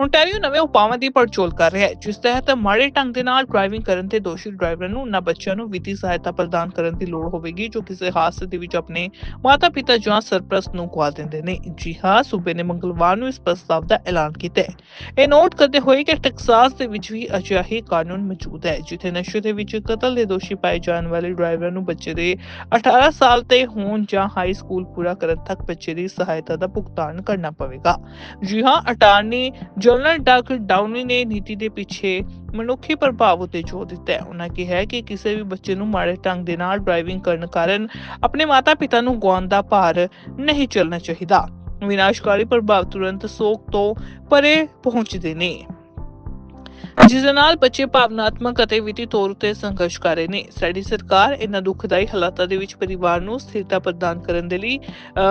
Ontario ਨਵੇਂ ਉਪਾਵਾਂ ਦੀ ਪੜਚੋਲ ਕਰ ਰਿਹਾ ਹੈ, ਜਿਸ ਤਹਿਤ ਮਾੜੇ ਢੰਗ ਦੇ ਨਾਲ ਡਰਾਈਵਿੰਗ ਕਰਨ ਤੇ ਦੋਸ਼ੀ ਡਰਾਈਵਰਾਂ ਨੂੰ ਉਹਨਾਂ ਬੱਚਿਆਂ ਨੂੰ ਵਿੱਤੀ ਸਹਾਇਤਾ ਪ੍ਰਦਾਨ ਕਰਨ ਦੀ ਲੋੜ ਹੋਵੇਗੀ, ਜੋ ਕਿਸੇ ਹਾਦਸੇ ਦੇ ਵਿੱਚ ਆਪਣੇ ਮਾਤਾ-ਪਿਤਾ ਜਾਂ ਸਰਪ੍ਰਸਤ ਨੂੰ ਗਵਾ ਦਿੰਦੇ ਨੇ। ਜੀ ਹਾਂ, ਸੂਬੇ ਨੇ ਮੰਗਲਵਾਰ ਨੂੰ ਇਸ ਪ੍ਰਸਤਾਵ ਦਾ ਐਲਾਨ ਕੀਤਾ ਹੈ। ਇਹ ਨੋਟ ਕਰਦੇ ਹੋਏ ਕਿ ਟੈਕਸਾਸ ਦੇ ਵਿੱਚ ਵੀ ਅਜਿਹਾ ਕਾਨੂੰਨ ਮੌਜੂਦ ਹੈ, ਜਿੱਥੇ ਨਸ਼ੇ ਦੇ ਵਿੱਚ ਕਤਲ ਦੇ ਦੋਸ਼ੀ ਪਾਏ ਜਾਣ ਵਾਲੇ ਡਰਾਈਵਰਾਂ ਨੂੰ ਬੱਚੇ ਦੇ 18 ਸਾਲ ਤੇ ਹੋਣ ਜਾਂ ਹਾਈ ਸਕੂਲ ਪੂਰਾ ਕਰਨ ਤੱਕ ਬੱਚੇ ਦੀ ਸਹਾਇਤਾ ਦਾ ਭੁਗਤਾਨ ਕਰਨਾ ਪਵੇਗਾ। ਜੀ ਹਾਂ, ਅਟਾਰਨੀ ਜਨਰਲ ਡਗ ਡਾਊਨੀ ਨੇ ਨੀਤੀ ਦੇ ਪਿੱਛੇ ਮਨੁੱਖੀ ਪ੍ਰਭਾਵ ਉਤੇ ਜ਼ੋਰ ਦਿੱਤਾ ਹੈ। ਉਹਨਾਂ ਕਿਹਾ ਕਿ ਕਿਸੇ ਵੀ ਬੱਚੇ ਨੂੰ ਮਾੜੇ ਢੰਗ ਦੇ ਨਾਲ ਡਰਾਈਵਿੰਗ ਕਰਨ ਕਾਰਨ ਆਪਣੇ ਮਾਤਾ-ਪਿਤਾ ਨੂੰ ਗਵਾਉਣ ਦਾ ਭਾਰ ਨਹੀਂ ਚੱਲਣਾ ਚਾਹੀਦਾ। ਵਿਨਾਸ਼ਕਾਰੀ ਪ੍ਰਭਾਵ ਤੁਰੰਤ ਸੋਗ ਤੋਂ ਪਰੇ ਪਹੁੰਚਦੇ ਨੇ। ਜਿਸ ਦੇ ਨਾਲ ਬੱਚੇ ਭਾਵਨਾਤਮਕ ਅਤੇ ਵਿੱਤੀ ਤੌਰ ਉਤੇ ਸੰਘਰਸ਼ ਕਰ ਰਹੇ ਨੇ। ਸਾਡੀ ਸਰਕਾਰ ਇਹਨਾਂ ਦੁਖਦਾਈ ਹਾਲਾਤਾਂ ਦੇ ਵਿੱਚ ਪਰਿਵਾਰ ਨੂੰ ਸਥਿਰਤਾ ਪ੍ਰਦਾਨ ਕਰਨ ਦੇ ਲਈ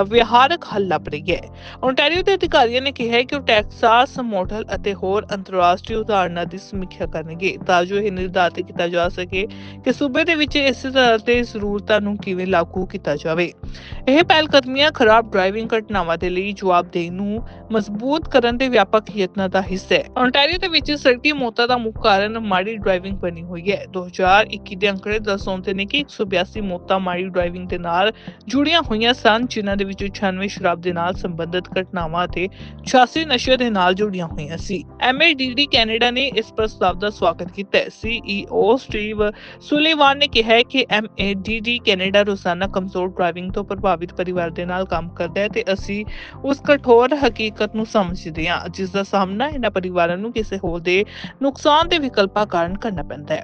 ਵਿਹਾਰਕ ਹੱਲ ਲੱਭ ਰਹੀ ਹੈ। ਓਨਟਾਰੀਓ ਦੇ ਅਧਿਕਾਰੀਆਂ ਨੇ ਕਿਹਾ ਹੈ ਕਿ ਉਹ ਟੈਕਸਾਸ ਮਾਡਲ ਅਤੇ ਹੋਰ ਅੰਤਰਰਾਸ਼ਟਰੀ ਉਦਾਹਰਨਾਂ ਦੀ ਸਮੀਖਿਆ ਕਰਨਗੇ। ਤਾਂ ਜੋ ਇਹ ਨਿਰਧਾਰਿਤ ਕੀਤਾ ਜਾ ਸਕੇ ਕਿ ਸੂਬੇ ਦੇ ਵਿੱਚ ਇਸ ਤਰ੍ਹਾਂ ਦੇ ਜ਼ਰੂਰਤਾਂ ਨੂੰ ਕਿਵੇਂ ਲਾਗੂ ਕੀਤਾ ਜਾਵੇ। ਇਹ ਪਹਿਲ ਕਦਮੀਆਂ ਖਰਾਬ ਡਰਾਈਵਿੰਗ ਘਟਨਾਵਾਂ ਦੇ ਲਈ ਜਵਾਬਦੇਹੀ ਨੂੰ ਮਜ਼ਬੂਤ ਕਰਨ ਦੇ ਵਿਆਪਕ ਯਤਨਾਂ ਦਾ ਹਿੱਸਾ ਹੈ। ਓਨਟਾਰੀਓ ਦੇ ਵਿੱਚ ਸੜਕੀ ਮੌਤਾਂ ਦਾ ਮੁੱਖ ਕਾਰਨ ਮਾੜੀ ਡਰਾਈਵਿੰਗ ਬਣੀ ਹੋਈ ਹੈ। 2021 ਦੇ ਅੰਕੜੇ ਦਰਸਾਉਂਦੇ ਨੇ ਕਿ 182 ਮੌਤਾਂ ਮਾੜੀ ਡਰਾਈਵਿੰਗ ਦੇ ਨਾਲ ਜੁੜੀਆਂ ਹੋਈਆਂ ਸਨ, ਜਿਨ੍ਹਾਂ ਦੇ ਵਿੱਚੋਂ 96 ਸ਼ਰਾਬ ਦੇ ਨਾਲ ਸੰਬੰਧਿਤ ਘਟਨਾਵਾਂ ਅਤੇ 86 ਨਸ਼ੇ ਦੇ ਨਾਲ ਜੁੜੀਆਂ ਹੋਈਆਂ ਸੀ। MADD ਕੈਨੇਡਾ ਨੇ ਇਸ ਪ੍ਰਸਤਾਵ ਦਾ ਸਵਾਗਤ ਕੀਤਾ ਹੈ। CEO ਸਟੀਵ ਸੁਲੀਵਾਨ ਨੇ ਕਿਹਾ ਕਿ MADD ਕੈਨੇਡਾ ਰੋਜ਼ਾਨਾ ਕਮਜ਼ੋਰ ਡਰਾਈਵਿੰਗ ਤੋਂ ਪ੍ਰਭਾਵਿਤ ਪਰਿਵਾਰ ਦੇ ਨਾਲ ਕੰਮ ਕਰਦਾ ਹੈ ਤੇ ਅਸੀਂ ਉਸ ਕਠੋਰ ਹਕੀਕਤ ਨੂੰ ਸਮਝਦੇ ਹਾਂ। ਜਿਸ ਦਾ ਸਾਹਮਣਾ ਇਹਨਾਂ ਪਰਿਵਾਰਾਂ ਨੂੰ ਕਿਸੇ ਹੋਰ ਦੇ ਨੁਕਸਾਨ ਦੇ ਵਿਕਲਪਾਂ ਕਾਰਨ ਕਰਨਾ ਪੈਂਦਾ ਹੈ।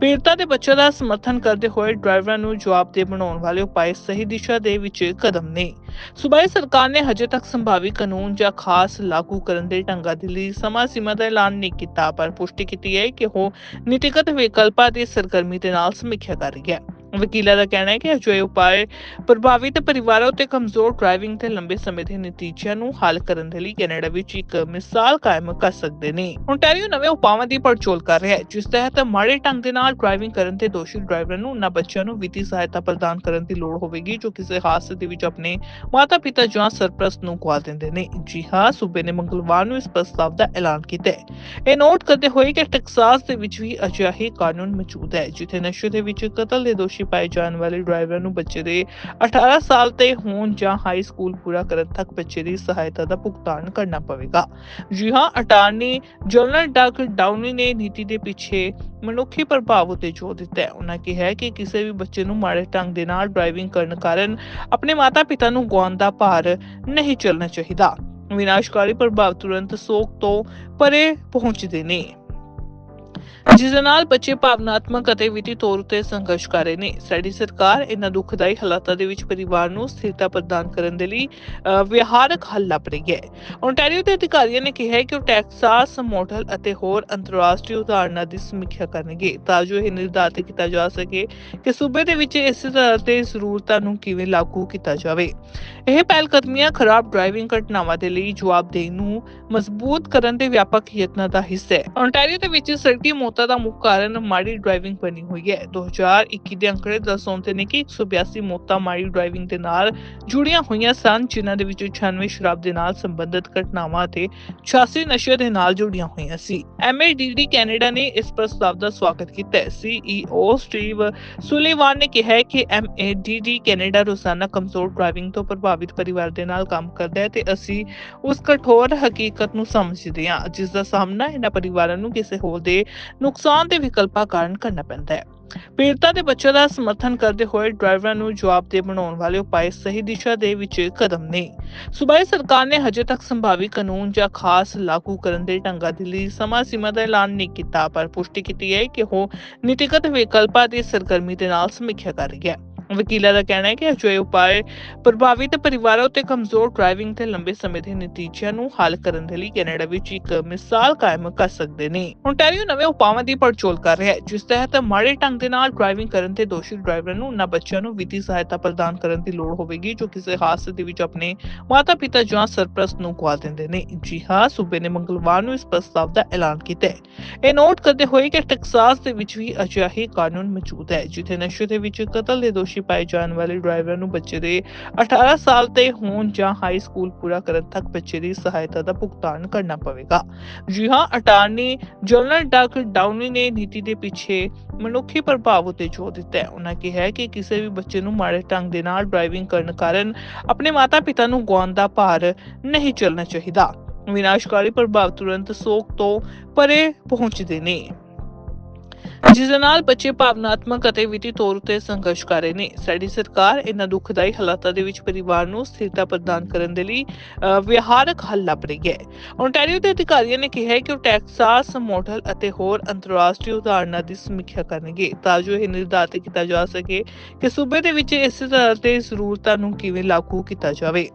ਪੀੜਤਾਂ ਦੇ ਬੱਚਿਆਂ ਦਾ ਸਮਰਥਨ ਕਰਦੇ ਹੋਏ ਡਰਾਈਵਰਾਂ ਨੂੰ ਜਵਾਬਦੇਹ ਬਣਾਉਣ ਵਾਲੇ ਉਪਾਅ ਸਹੀ ਦਿਸ਼ਾ ਦੇ ਵਿੱਚ ਕਦਮ ਨੇ। ਸੂਬਾਈ ਸਰਕਾਰ ਨੇ ਹਜੇ ਤੱਕ ਸੰਭਾਵੀ ਕਾਨੂੰਨ ਜਾਂ ਖਾਸ ਲਾਗੂ ਕਰਨ ਦੇ ਢੰਗਾਂ ਦੇ ਲਈ ਸਮਾਂ ਸੀਮਾ ਦਾ ਐਲਾਨ ਨਹੀਂ ਕੀਤਾ, ਪਰ ਪੁਸ਼ਟੀ ਕੀਤੀ ਹੈ ਕਿ ਉਹ ਨੀਤੀਗਤ ਵਿਕਲਪਾਂ ਦੀ ਸਰਗਰਮੀ ਦੇ ਨਾਲ ਸਮੀਖਿਆ ਕਰ ਰਹੀ ਹੈ। ਵਕੀਲਾਂ ਦਾ ਕਹਿਣਾ ਹੈ ਕਿ ਅਜਿਹੇ ਉਪਾਅ ਪ੍ਰਭਾਵਿਤ ਪਰਿਵਾਰਾਂ ਉੱਤੇ ਕਮਜ਼ੋਰ ਡਰਾਈਵਿੰਗ ਤੇ ਲੰਬੇ ਸਮੇਂ ਦੇ ਨਤੀਜਿਆਂ ਨੂੰ ਹੱਲ ਕਰਨ ਦੇ ਲਈ ਕੈਨੇਡਾ ਵਿੱਚ ਇੱਕ ਮਿਸਾਲ ਕਾਇਮ ਕਰ ਸਕਦੇ ਨੇ। ਓਨਟਾਰੀਓ ਨਵੇਂ ਉਪਾਵਾਂ ਦੀ ਪੜਚੋਲ ਕਰ ਰਿਹਾ ਹੈ, ਜਿਸ ਤਹਿਤ ਮਾੜੇ ਢੰਗ ਦੇ ਨਾਲ ਡਰਾਈਵਿੰਗ ਕਰਨ ਤੇ ਦੋਸ਼ੀ ਡਰਾਈਵਰਾਂ ਨੂੰ ਉਹਨਾਂ ਬੱਚਿਆਂ ਨੂੰ ਵਿੱਤੀ ਸਹਾਇਤਾ ਪ੍ਰਦਾਨ ਕਰਨ ਦੀ ਲੋੜ ਹੋਵੇਗੀ, ਜੋ ਕਿਸੇ ਹਾਦਸੇ ਦੇ ਵਿੱਚ ਆਪਣੇ ਮਾਤਾ-ਪਿਤਾ ਜਾਂ ਸਰਪ੍ਰਸਤ ਨੂੰ ਗਵਾ ਦਿੰਦੇ ਨੇ। ਜੀ ਹਾਂ, ਸੂਬੇ ਨੇ ਮੰਗਲਵਾਰ ਨੂੰ ਇਸ ਪ੍ਰਸਤਾਵ ਦਾ ਐਲਾਨ ਕੀਤਾ ਹੈ। ਇਹ ਨੋਟ ਕਰਦੇ ਹੋਏ ਕਿ ਟੈਕਸਾਸ ਦੇ ਵਿੱਚ ਵੀ ਅਜਿਹੇ ਕਾਨੂੰਨ ਮੌਜੂਦ ਹੈ, ਜਿੱਥੇ ਨਸ਼ੇ ਦੇ ਵਿੱਚ ਕਤਲ ਦੇ ਦੋਸ਼ੀ ਪਾਏ ਜਾਣ ਵਾਲੇ ਡਰਾਈਵਰਾਂ ਨੂੰ ਬੱਚੇ ਦੇ 18 ਸਾਲ ਤੇ ਹੋਣ ਜਾਂ ਹਾਈ ਸਕੂਲ ਪੂਰਾ ਕਰਨ ਤੱਕ ਬੱਚੇ ਦੀ ਸਹਾਇਤਾ ਦਾ ਭੁਗਤਾਨ ਕਰਨਾ ਪਵੇਗਾ। ਜੀ ਹਾਂ, ਅਟਾਰਨੀ ਜਨਰਲ ਡਗ ਡਾਊਨੀ ਨੇ ਨੀਤੀ ਦੇ ਪਿੱਛੇ ਮਨੁੱਖੀ ਪ੍ਰਭਾਵ ਉਤੇ ਜ਼ੋਰ ਦਿੱਤਾ ਹੈ। ਉਹਨਾਂ ਕਿਹਾ ਕਿ ਕਿਸੇ ਵੀ ਬੱਚੇ ਨੂੰ ਮਾੜੇ ਢੰਗ ਦੇ ਨਾਲ ਡਰਾਈਵਿੰਗ ਕਰਨ ਕਾਰਨ ਆਪਣੇ ਮਾਤਾ-ਪਿਤਾ ਨੂੰ ਗੁਆਉਣ ਦਾ ਭਾਰ ਨਹੀਂ ਚੱਲਣਾ ਚਾਹੀਦਾ। ਵਿਨਾਸ਼ਕਾਰੀ ਪ੍ਰਭਾਵ ਤੁਰੰਤ ਸੋਗ ਤੋਂ ਪਰੇ ਪਹੁੰਚਦੇ ਨੇ। ਜਿਸ ਦੇ ਨਾਲ ਬੱਚੇ ਭਾਵਨਾਤਮਕ ਅਤੇ ਵਿੱਤੀ ਤੌਰ ਉਤੇ ਸੰਘਰਸ਼ ਕਰ ਰਹੇ ਨੇ। ਸਾਡੀ ਸਰਕਾਰ ਇਹਨਾਂ ਦੁਖਦਾਈ ਹਾਲਾਤਾਂ ਦੇ ਵਿੱਚ ਪਰਿਵਾਰ ਨੂੰ ਸਥਿਰਤਾ ਪ੍ਰਦਾਨ ਕਰਨ ਦੇ ਲਈ ਵਿਹਾਰਕ ਹੱਲ ਲੱਭ ਰਹੀ ਹੈ। ਓਨਟਾਰੀਓ ਦੇ ਅਧਿਕਾਰੀਆਂ ਨੇ ਕਿਹਾ ਹੈ ਕਿ ਉਹ ਟੈਕਸਾਸ ਮਾਡਲ ਅਤੇ ਹੋਰ ਅੰਤਰਰਾਸ਼ਟਰੀ ਉਦਾਹਰਨਾਂ ਦੀ ਸਮੀਖਿਆ ਕਰਨਗੇ, ਤਾਂ ਜੋ ਇਹ ਨਿਰਧਾਰਿਤ ਕੀਤਾ ਜਾ ਸਕੇ ਕਿ ਸੂਬੇ ਦੇ ਵਿੱਚ ਇਸ ਤਰ੍ਹਾਂ ਦੇ ਜ਼ਰੂਰਤਾਂ ਨੂੰ ਕਿਵੇਂ ਲਾਗੂ ਕੀਤਾ ਜਾਵੇ। ਇਹ ਪਹਿਲਕਦਮੀਆਂ ਖਰਾਬ ਡਰਾਈਵਿੰਗ ਘਟਨਾਵਾਂ ਦੇ ਲਈ ਜਵਾਬਦੇਹੀ ਨੂੰ ਮਜ਼ਬੂਤ ਕਰਨ ਦੇ ਵਿਆਪਕ ਯਤਨਾਂ ਦਾ ਹਿੱਸਾ ਹੈ। ਓਨਟਾਰੀਓ ਦੇ ਵਿੱਚ ਸੜਕੀ ਮੌਤਾਂ ਦਾ ਮੁੱਖ ਕਾਰਨ ਮਾੜੀ ਡਰਾਈਵਿੰਗ ਬਣੀ ਹੋਈ ਹੈ। 2021 ਦੇ ਅੰਕੜੇ ਦਰਸਾਉਂਦੇ ਨੇ ਕਿ 182 ਮੌਤਾਂ ਮਾੜੀ ਡਰਾਈਵਿੰਗ ਦੇ ਨਾਲ ਜੁੜੀਆਂ ਹੋਈਆਂ ਸਨ, ਜਿਨ੍ਹਾਂ ਦੇ ਵਿੱਚੋਂ 96 ਸ਼ਰਾਬ ਦੇ ਨਾਲ ਸੰਬੰਧਿਤ ਘਟਨਾਵਾਂ ਅਤੇ 86 ਨਸ਼ੇ ਦੇ ਨਾਲ ਜੁੜੀਆਂ ਹੋਈਆਂ ਸੀ। MADD ਕੈਨੇਡਾ ਨੇ ਇਸ ਪ੍ਰਸਤਾਵ ਦਾ ਸਵਾਗਤ ਕੀਤਾ ਹੈ। CEO ਸਟੀਵ ਸੁਲੀਵਾਨ ਨੇ ਕਿਹਾ ਕਿ MADD ਕੈਨੇਡਾ ਰੋਜ਼ਾਨਾ ਕਮਜ਼ੋਰ ਡਰਾਈਵਿੰਗ ਤੋਂ ਪ੍ਰਭਾਵਿਤ ਪਰਿਵਾਰ ਦੇ ਨਾਲ ਕੰਮ ਕਰਦਾ ਹੈ ਤੇ ਅਸੀਂ ਉਸ ਕਠੋਰ ਹਕੀਕਤ ਨੂੰ ਸਮਝਦੇ ਹਾਂ। ਜਿਸ ਦਾ ਸਾਹਮਣਾ ਇਹਨਾਂ ਪਰਿਵਾਰਾਂ ਨੂੰ ਕਿਸੇ ਹੋਰ ਦੇ ਨੁਕਸਾਨ ਦੇ ਵਿਕਲਪਾਂ ਕਾਰਨ ਕਰਨਾ ਪੈਂਦਾ ਹੈ। ਪੀੜਤਾਂ ਦੇ ਬੱਚਿਆਂ ਦਾ ਸਮਰਥਨ ਕਰਦੇ ਹੋਏ ਡਰਾਈਵਰਾਂ ਨੂੰ ਜਵਾਬਦੇਹ ਬਣਾਉਣ ਵਾਲੇ ਉਪਾਅ ਸਹੀ ਦਿਸ਼ਾ ਦੇ ਵਿੱਚ ਕਦਮ ਨੇ। ਸੂਬਾਈ ਸਰਕਾਰ ਨੇ ਹਜੇ ਤੱਕ ਸੰਭਾਵੀ ਕਾਨੂੰਨ ਜਾਂ ਖਾਸ ਲਾਗੂ ਕਰਨ ਦੇ ਢੰਗਾਂ ਦੇ ਲਈ ਸਮਾਂ ਸੀਮਾ ਦਾ ਐਲਾਨ ਨਹੀਂ ਕੀਤਾ, ਪਰ ਪੁਸ਼ਟੀ ਕੀਤੀ ਹੈ ਕਿ ਉਹ ਨੀਤੀਗਤ ਵਿਕਲਪਾਂ ਦੀ ਸਰਗਰਮੀ ਦੇ ਨਾਲ ਸਮੀਖਿਆ ਕਰ ਰਹੀ ਹੈ। ਵਕੀਲਾਂ ਦਾ ਕਹਿਣਾ ਹੈ ਕਿ ਅਜਿਹੇ ਉਪਾਅ ਪ੍ਰਭਾਵਿਤ ਪਰਿਵਾਰਾਂ ਉੱਤੇ ਕਮਜ਼ੋਰ ਡਰਾਈਵਿੰਗ ਤੇ ਲੰਬੇ ਸਮੇਂ ਦੇ ਨਤੀਜਿਆਂ ਨੂੰ ਹੱਲ ਕਰਨ ਦੇ ਲਈ ਕੈਨੇਡਾ ਵਿੱਚ ਇੱਕ ਮਿਸਾਲ ਕਾਇਮ ਕਰ ਸਕਦੇ ਨੇ। ਓਨਟਾਰੀਓ ਨਵੇਂ ਉਪਾਵਾਂ ਦੀ ਪੜਚੋਲ ਕਰ ਰਿਹਾ ਹੈ, ਜਿਸ ਤਹਿਤ ਮਾੜੇ ਢੰਗ ਦੇ ਨਾਲ ਡਰਾਈਵਿੰਗ ਕਰਨ ਤੇ ਦੋਸ਼ੀ ਡਰਾਈਵਰਾਂ ਨੂੰ ਉਹਨਾਂ ਬੱਚਿਆਂ ਨੂੰ ਵਿੱਤੀ ਸਹਾਇਤਾ ਪ੍ਰਦਾਨ ਕਰਨ ਦੀ ਲੋੜ ਹੋਵੇਗੀ, ਜੋ ਕਿਸੇ ਹਾਦਸੇ ਦੇ ਵਿੱਚ ਆਪਣੇ ਮਾਤਾ-ਪਿਤਾ ਜਾਂ ਸਰਪ੍ਰਸਤ ਨੂੰ ਗਵਾ ਦਿੰਦੇ ਨੇ। ਜੀ ਹਾਂ, ਸੂਬੇ ਨੇ ਮੰਗਲਵਾਰ ਨੂੰ ਇਸ ਪ੍ਰਸਤਾਵ ਦਾ ਐਲਾਨ ਕੀਤਾ ਹੈ। ਇਹ ਨੋਟ ਕਰਦੇ ਹੋਏ ਕਿ ਟੈਕਸਾਸ ਦੇ ਵਿੱਚ ਵੀ ਅਜਿਹਾ ਕਾਨੂੰਨ ਮੌਜੂਦ ਹੈ, ਜਿੱਥੇ ਨਸ਼ੇ ਦੇ ਵਿੱਚ ਕਤਲ ਦੇ ਦੋਸ਼ੀ ਦੋਸ਼ੀ ਪਾਏ ਜਾਣ ਵਾਲੇ ਡਰਾਈਵਰ ਨੂੰ ਬੱਚੇ ਦੇ 18 ਸਾਲ ਤੇ ਹੋਣ ਜਾਂ ਹਾਈ ਸਕੂਲ ਪੂਰਾ ਕਰਨ ਤੱਕ ਬੱਚੇ ਦੀ ਸਹਾਇਤਾ ਦਾ ਭੁਗਤਾਨ ਕਰਨਾ ਪਵੇਗਾ। ਜੀ ਹਾਂ ਅਟਾਰਨੀ ਜਨਰਲ ਡਾਕ ਡਾਊਨੀ ਨੇ ਨੀਤੀ ਦੇ ਪਿੱਛੇ ਮਨੁੱਖੀ ਪ੍ਰਭਾਵ ਉਤੇ ਜ਼ੋਰ ਦਿੱਤਾ ਹੈ। ਉਹਨਾਂ ਕਿਹਾ ਕਿ ਕਿਸੇ ਵੀ ਬੱਚੇ ਨੂੰ ਮਾੜੇ ਢੰਗ ਦੇ ਨਾਲ ਡਰਾਈਵਿੰਗ ਕਰਨ ਕਾਰਨ ਆਪਣੇ ਮਾਤਾ-ਪਿਤਾ ਨੂੰ ਗਵਾਉਣ ਦਾ ਭਾਰ ਨਹੀਂ ਚੱਲਣਾ ਚਾਹੀਦਾ। ਵਿਨਾਸ਼ਕਾਰੀ ਪ੍ਰਭਾਵ ਤੁਰੰਤ ਸੋਗ ਤੋਂ ਪਰੇ ਪਹੁੰਚਦੇ ਨੇ। ਜਿਸ ਦੇ ਨਾਲ ਬੱਚੇ ਭਾਵਨਾਤਮਕ ਅਤੇ ਵਿੱਤੀ ਤੌਰ ਉਤੇ ਸੰਘਰਸ਼ ਕਰ ਰਹੇ ਨੇ। ਸਾਡੀ ਸਰਕਾਰ ਇਹਨਾਂ ਦੁਖਦਾਈ ਹਾਲਾਤਾਂ ਦੇ ਵਿੱਚ ਪਰਿਵਾਰ ਨੂੰ ਸਥਿਰਤਾ ਪ੍ਰਦਾਨ ਕਰਨ ਦੇ ਲਈ ਵਿਹਾਰਕ ਹੱਲ ਲੱਭ ਰਹੀ ਹੈ। ਓਨਟਾਰੀਓ ਦੇ ਅਧਿਕਾਰੀਆਂ ਨੇ ਕਿਹਾ ਹੈ ਕਿ ਉਹ ਟੈਕਸਾਸ ਮਾਡਲ ਅਤੇ ਹੋਰ ਅੰਤਰਰਾਸ਼ਟਰੀ ਉਦਾਹਰਨਾਂ ਦੀ ਸਮੀਖਿਆ ਕਰਨਗੇ, ਤਾਂ ਜੋ ਇਹ ਨਿਰਧਾਰਿਤ ਕੀਤਾ ਜਾ ਸਕੇ ਕਿ ਸੂਬੇ ਦੇ ਵਿੱਚ ਇਸੇ ਤਰ੍ਹਾਂ ਦੇ ਜ਼ਰੂਰਤਾਂ ਨੂੰ ਕਿਵੇਂ ਲਾਗੂ ਕੀਤਾ ਜਾਵੇ।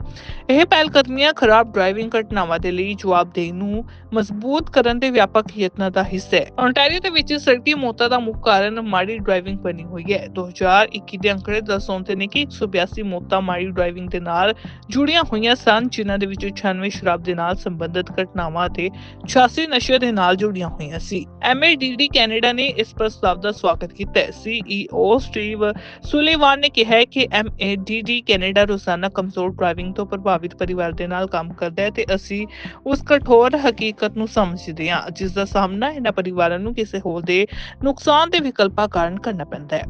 ਇਹ ਪਹਿਲਕਦਮੀਆਂ ਖਰਾਬ ਡਰਾਈਵਿੰਗ ਘਟਨਾਵਾਂ ਦੇ ਲਈ ਜਵਾਬਦੇਹੀ ਨੂੰ ਮਜ਼ਬੂਤ ਕਰਨ ਦੇ ਵਿਆਪਕ ਯਤਨਾਂ ਦਾ ਹਿੱਸਾ ਹੈ। ਓਨਟਾਰੀਓ ਦੇ ਵਿੱਚ ਸੜਕੀ ਮੌਤਾਂ ਦਾ ਮੁੱਖ ਕਾਰਨ ਮਾੜੀ ਡਰਾਈਵਿੰਗ ਬਣੀ ਹੋਈ ਹੈ। 2021 ਦੇ ਅੰਕੜੇ ਦਰਸਾਉਂਦੇ ਨੇ ਕਿ 182 ਮੌਤਾਂ ਮਾੜੀ ਡਰਾਈਵਿੰਗ ਦੇ ਨਾਲ ਜੁੜੀਆਂ ਹੋਈਆਂ ਸਨ, ਜਿਨ੍ਹਾਂ ਦੇ ਵਿੱਚੋਂ 96 ਸ਼ਰਾਬ ਦੇ ਨਾਲ ਸੰਬੰਧਿਤ ਘਟਨਾਵਾਂ ਅਤੇ 86 ਨਸ਼ੇ ਦੇ ਨਾਲ ਜੁੜੀਆਂ ਹੋਈਆਂ ਸੀ। ਐਮਏਡੀਡੀ ਕੈਨੇਡਾ ਨੇ ਇਸ ਪ੍ਰਸਤਾਵ ਦਾ ਸਵਾਗਤ ਕੀਤਾ ਸੀਈਓ ਸਟੀਵ ਸੁਲੀਵਾਨ ਨੇ ਕਿਹਾ ਕਿ ਐਮਏਡੀਡੀ ਕੈਨੇਡਾ ਰੋਜ਼ਾਨਾ ਕਮਜ਼ੋਰ ਡਰਾਈਵਿੰਗ ਤੋਂ ਪ੍ਰਭਾਵਿਤ ਪਰਿਵਾਰ ਦੇ ਨਾਲ ਕੰਮ ਕਰਦਾ ਹੈ ਤੇ ਅਸੀਂ ਉਸ ਕਠੋਰ ਹਕੀਕਤ ਨੂੰ ਸਮਝਦੇ ਹਾਂ। ਜਿਸ ਦਾ ਸਾਹਮਣਾ ਇਹਨਾਂ ਪਰਿਵਾਰਾਂ ਨੂੰ ਕਿਸੇ ਹੋਰ ਦੇ ਨੁਕਸਾਨ ਦੇ ਵਿਕਲਪਾਂ ਕਾਰਨ ਕਰਨਾ ਪੈਂਦਾ ਹੈ।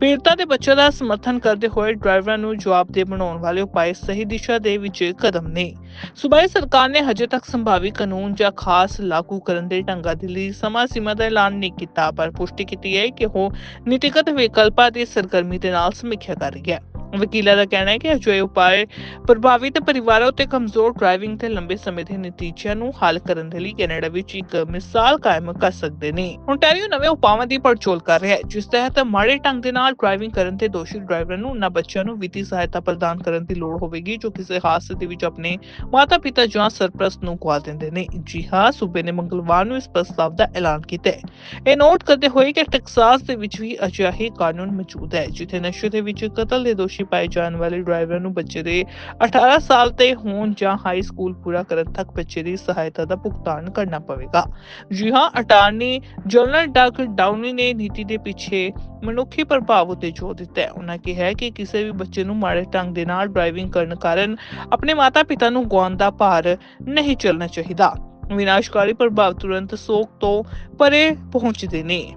ਪੀੜਤਾਂ ਦੇ ਬੱਚਿਆਂ ਦਾ ਸਮਰਥਨ ਕਰਦੇ ਹੋਏ ਡਰਾਈਵਰਾਂ ਨੂੰ ਜਵਾਬਦੇਹ ਬਣਾਉਣ ਵਾਲੇ ਉਪਾਅ ਸਹੀ ਦਿਸ਼ਾ ਦੇ ਵਿੱਚ ਕਦਮ ਨੇ। ਸੂਬਾਈ ਸਰਕਾਰ ਨੇ ਹਜੇ ਤੱਕ ਸੰਭਾਵੀ ਕਾਨੂੰਨ ਜਾਂ ਖਾਸ ਲਾਗੂ ਕਰਨ ਦੇ ਢੰਗਾਂ ਦੇ ਲਈ ਸਮਾਂ ਸੀਮਾ ਦਾ ਐਲਾਨ ਨਹੀਂ ਕੀਤਾ, ਪਰ ਪੁਸ਼ਟੀ ਕੀਤੀ ਹੈ ਕਿ ਉਹ ਨੀਤੀਗਤ ਵਿਕਲਪਾਂ ਦੀ ਸਰਗਰਮੀ ਦੇ ਨਾਲ ਸਮੀਖਿਆ ਕਰ ਰਹੀ ਹੈ। ਵਕੀਲਾਂ ਦਾ ਕਹਿਣਾ ਹੈ ਕਿ ਅਜਿਹੇ ਉਪਾਅ ਪ੍ਰਭਾਵਿਤ ਪਰਿਵਾਰਾਂ ਉੱਤੇ ਕਮਜ਼ੋਰ ਡਰਾਈਵਿੰਗ ਤੇ ਲੰਬੇ ਸਮੇਂ ਦੇ ਨਤੀਜਿਆਂ ਨੂੰ ਹੱਲ ਕਰਨ ਦੇ ਲਈ ਕੈਨੇਡਾ ਵਿੱਚ ਇੱਕ ਮਿਸਾਲ ਕਾਇਮ ਕਰ ਸਕਦੇ ਨੇ। ਓਨਟਾਰੀਓ ਨਵੇਂ ਉਪਾਵਾਂ ਦੀ ਪੜਚੋਲ ਕਰ ਰਿਹਾ ਹੈ, ਜਿਸ ਤਹਿਤ ਮਾੜੇ ਢੰਗ ਦੇ ਨਾਲ ਡਰਾਈਵਿੰਗ ਕਰਨ ਤੇ ਦੋਸ਼ੀ ਡਰਾਈਵਰ ਨੂੰ ਉਹਨਾਂ ਬੱਚਿਆਂ ਨੂੰ ਵਿੱਤੀ ਸਹਾਇਤਾ ਪ੍ਰਦਾਨ ਕਰਨ ਦੀ ਲੋੜ ਹੋਵੇਗੀ, ਜੋ ਕਿਸੇ ਹਾਦਸੇ ਦੇ ਵਿੱਚ ਆਪਣੇ ਮਾਤਾ-ਪਿਤਾ ਜਾਂ ਸਰਪ੍ਰਸਤ ਨੂੰ ਗਵਾ ਦਿੰਦੇ ਨੇ। ਜੀ ਹਾਂ, ਸੂਬੇ ਨੇ ਮੰਗਲਵਾਰ ਨੂੰ ਇਸ ਪ੍ਰਸਤਾਵ ਦਾ ਐਲਾਨ ਕੀਤਾ ਹੈ। ਇਹ ਨੋਟ ਕਰਦੇ ਹੋਏ ਕਿ ਟੈਕਸਾਸ ਦੇ ਵਿੱਚ ਵੀ ਅਜਿਹੇ ਕਾਨੂੰਨ ਮੌਜੂਦ ਹੈ, ਜਿੱਥੇ ਨਸ਼ੇ ਦੇ ਵਿੱਚ ਕਤਲ ਦੇ ਦੋਸ਼ੀ ਪਾਏ ਜਾਣ ਵਾਲੇ ਡਰਾਈਵਰ ਨੂੰ ਬੱਚੇ ਦੇ 18 ਸਾਲ ਤੇ ਹੋਣ ਜਾਂ ਹਾਈ ਸਕੂਲ ਪੂਰਾ ਕਰਨ ਤੱਕ ਬੱਚੇ ਦੀ ਸਹਾਇਤਾ ਦਾ ਭੁਗਤਾਨ ਕਰਨਾ ਪਵੇਗਾ। ਜੀ ਹਾਂ, ਅਟਾਰਨੀ ਜਨਰਲ ਡਾਕ ਡਾਊਨੀ ਨੇ ਨੀਤੀ ਦੇ ਪਿੱਛੇ ਮਨੁੱਖੀ ਪ੍ਰਭਾਵ ਉਤੇ ਜ਼ੋਰ ਦਿੱਤਾ ਹੈ। ਉਹਨਾਂ ਕਿਹਾ ਕਿ ਕਿਸੇ ਵੀ ਬੱਚੇ ਨੂੰ ਮਾੜੇ ਢੰਗ ਦੇ ਨਾਲ ਡਰਾਈਵਿੰਗ ਕਰਨ ਕਾਰਨ ਆਪਣੇ ਮਾਤਾ-ਪਿਤਾ ਨੂੰ ਗਵਾਉਣ ਦਾ ਭਾਰ ਨਹੀਂ ਚੱਲਣਾ ਚਾਹੀਦਾ। ਵਿਨਾਸ਼ਕਾਰੀ ਪ੍ਰਭਾਵ ਤੁਰੰਤ ਸੋਗ ਤੋਂ ਪਰੇ ਪਹੁੰਚਦੇ ਨੇ।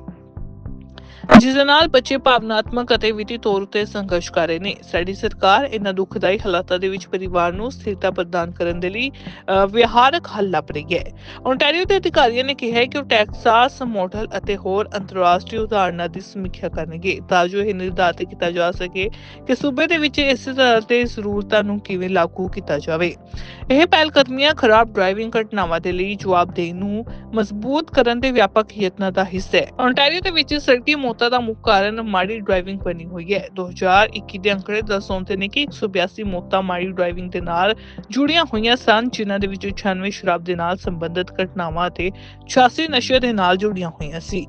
ਜਿਸ ਦੇ ਨਾਲ ਬੱਚੇ ਭਾਵਨਾਤਮਕ ਅਤੇ ਵਿੱਤੀ ਤੌਰ ਉਤੇ ਸੰਘਰਸ਼ ਕਰ ਰਹੇ ਨੇ। ਸਾਡੀ ਸਰਕਾਰ ਇਹਨਾਂ ਦੁਖਦਾਈ ਹਾਲਾਤਾਂ ਦੇ ਵਿੱਚ ਪਰਿਵਾਰ ਨੂੰ ਸਥਿਰਤਾ ਪ੍ਰਦਾਨ ਕਰਨ ਦੇ ਲਈ ਵਿਹਾਰਕ ਹੱਲ ਲੱਭ ਰਹੀ ਹੈ। ਓਨਟਾਰੀਓ ਦੇ ਅਧਿਕਾਰੀਆਂ ਨੇ ਕਿਹਾ ਹੈ ਕਿ ਉਹ ਟੈਕਸਾਸ ਮਾਡਲ ਅਤੇ ਹੋਰ ਅੰਤਰਰਾਸ਼ਟਰੀ ਉਦਾਹਰਨਾਂ ਦੀ ਸਮੀਖਿਆ ਕਰਨਗੇ ਤਾਂ ਜੋ ਇਹ ਨਿਰਧਾਰਿਤ ਕੀਤਾ ਜਾ ਸਕੇ ਕਿ ਸੂਬੇ ਦੇ ਵਿੱਚ ਇਸ ਤਰ੍ਹਾਂ ਦੇ ਜ਼ਰੂਰਤਾਂ ਨੂੰ ਕਿਵੇਂ ਲਾਗੂ ਕੀਤਾ ਜਾਵੇ। ਇਹ ਪਹਿਲਕਦਮੀਆਂ ਖਰਾਬ ਡਰਾਈਵਿੰਗ ਘਟਨਾਵਾਂ ਦੇ ਲਈ ਜਵਾਬਦੇਹੀ ਨੂੰ ਮਜ਼ਬੂਤ ਕਰਨ ਦੇ ਵਿਆਪਕ ਯਤਨਾਂ ਦਾ ਹਿੱਸਾ ਹੈ। ਓਨਟਾਰੀਓ ਦੇ ਵਿੱਚ ਸੜਕੀ ਮੌਤਾਂ ਦਾ ਮੁੱਖ ਕਾਰਨ ਮਾੜੀ ਡਰਾਈਵਿੰਗ ਬਣੀ ਹੋਈ ਹੈ। 2021 ਦੇ ਅੰਕੜੇ ਦਰਸਾਉਂਦੇ ਨੇ ਕਿ 182 ਮੌਤਾਂ ਮਾੜੀ ਡਰਾਈਵਿੰਗ ਦੇ ਨਾਲ ਜੁੜੀਆਂ ਹੋਈਆਂ ਸਨ, ਜਿਨ੍ਹਾਂ ਦੇ ਵਿੱਚੋਂ 96 ਸ਼ਰਾਬ ਦੇ ਨਾਲ ਸੰਬੰਧਿਤ ਘਟਨਾਵਾਂ ਅਤੇ 86 ਨਸ਼ੇ ਦੇ ਨਾਲ ਜੁੜੀਆਂ ਹੋਈਆਂ ਸੀ।